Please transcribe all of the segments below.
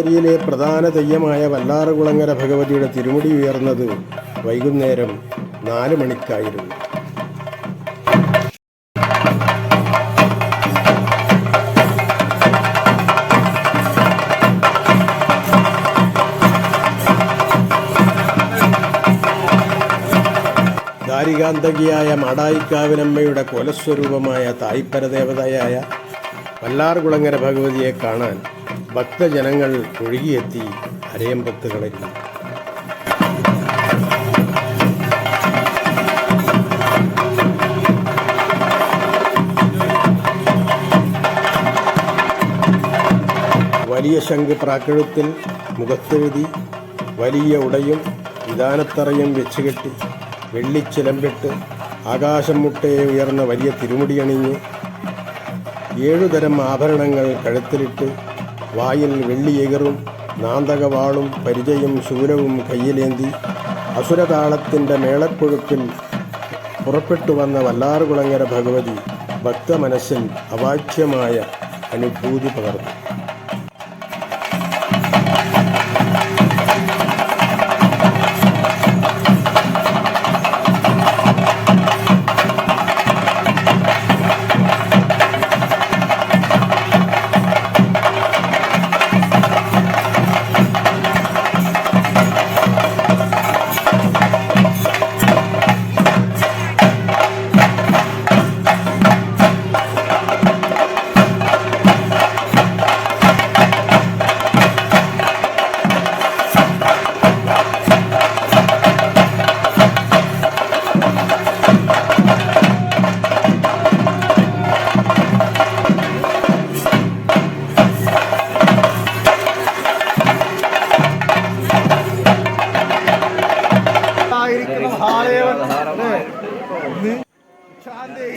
കളരിയിലെ പ്രധാന തെയ്യമായ വല്ലാറുകുളങ്ങര ഭഗവതിയുടെ തിരുമുടി ഉയർന്നത് വൈകുന്നേരം നാല് മണിക്കായിരുന്നു. ദാരികാന്തകിയായ മാടായിക്കാവിനമ്മയുടെ കൊലസ്വരൂപമായ തായ്പര ദേവതയായ വല്ലാർകുളങ്ങര ഭഗവതിയെ കാണാൻ ഭക്തജനങ്ങൾ ഒഴുകിയെത്തി അരയമ്പത്ത് കളരി വലിയ ശംഖ് പ്രാക്കഴുത്തിൽ മുഖത്തെഴുതി വലിയ ഉടയും വിധാനത്തറയും വെച്ചുകെട്ടി വെള്ളിച്ചിലമ്പിട്ട് ആകാശം മുട്ടയെ ഉയർന്ന വലിയ തിരുമുടിയണിഞ്ഞ് ഏഴുതരം ആഭരണങ്ങൾ കഴുത്തിലിട്ട് വായിൽ വെള്ളിയെകറും നാന്തകവാളും പരിചയും ശൂലവും കയ്യിലേന്തി. അസുരതാളത്തിന്റെ മേളക്കൊഴുപ്പിൽ പുറപ്പെട്ടു വന്ന വല്ലാറുകുളങ്ങര ഭഗവതി ഭക്തമനസ്സിൽ അവാച്യമായ അനുഭൂതി പകർന്നു.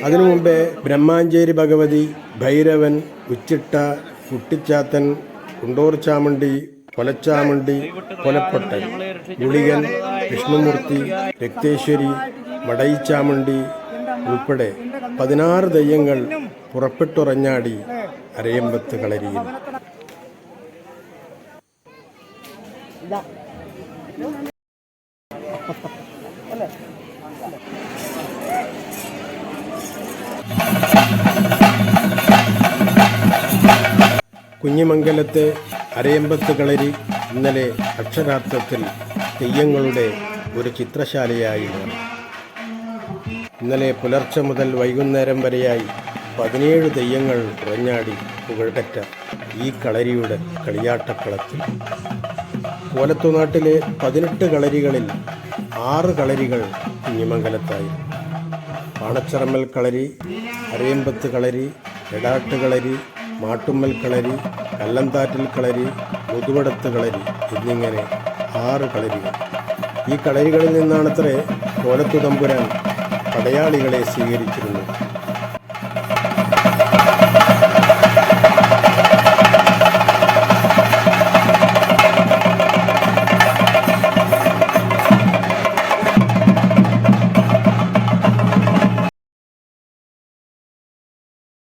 അതിനു മുമ്പേ ബ്രഹ്മാഞ്ചേരി ഭഗവതി ഭൈരവൻ ഉച്ചിട്ട കുട്ടിച്ചാത്തൻ കുണ്ടോർ ചാമുണ്ടി കൊലച്ചാമുണ്ടി കൊലപ്പൊട്ടൻ ഗുളികൻ വിഷ്ണുമൂർത്തി രക്തേശ്വരി മടയിച്ചാമുണ്ടി ഉൾപ്പെടെ പതിനാറ് ദയ്യങ്ങൾ പുറപ്പെട്ടുറഞ്ഞാടി അരയമ്പത്ത് കളരിയിൽ. കുഞ്ഞിമംഗലത്തെ അരയമ്പത്ത് കളരി ഇന്നലെ അക്ഷരാർത്ഥത്തിൽ തെയ്യങ്ങളുടെ ഒരു ചിത്രശാലയായി ഇന്നലെ പുലർച്ചെ മുതൽ വൈകുന്നേരം വരെയായി പതിനേഴ് തെയ്യങ്ങൾ ഉറഞ്ഞാടി പുകഴ്പെറ്റ ഈ കളരിയുടെ കളിയാട്ടക്കളത്തിൽ. കോലത്തുനാട്ടിലെ പതിനെട്ട് കളരികളിൽ ആറ് കളരികൾ കുഞ്ഞിമംഗലത്തായി. പാണച്ചിറമ്മൽ കളരി അരയമ്പത്ത് കളരി എടാട്ട് കളരി മാട്ടുമ്മൽ കളരി കല്ലന്താറ്റിൽ കളരി മുതുവടത്ത് കളരി എന്നിങ്ങനെ ആറ് കളരികൾ. ഈ കളരികളിൽ നിന്നാണത്രേ കോലത്തു തമ്പുരാൻ പടയാളികളെ സ്വീകരിച്ചിരുന്നത്.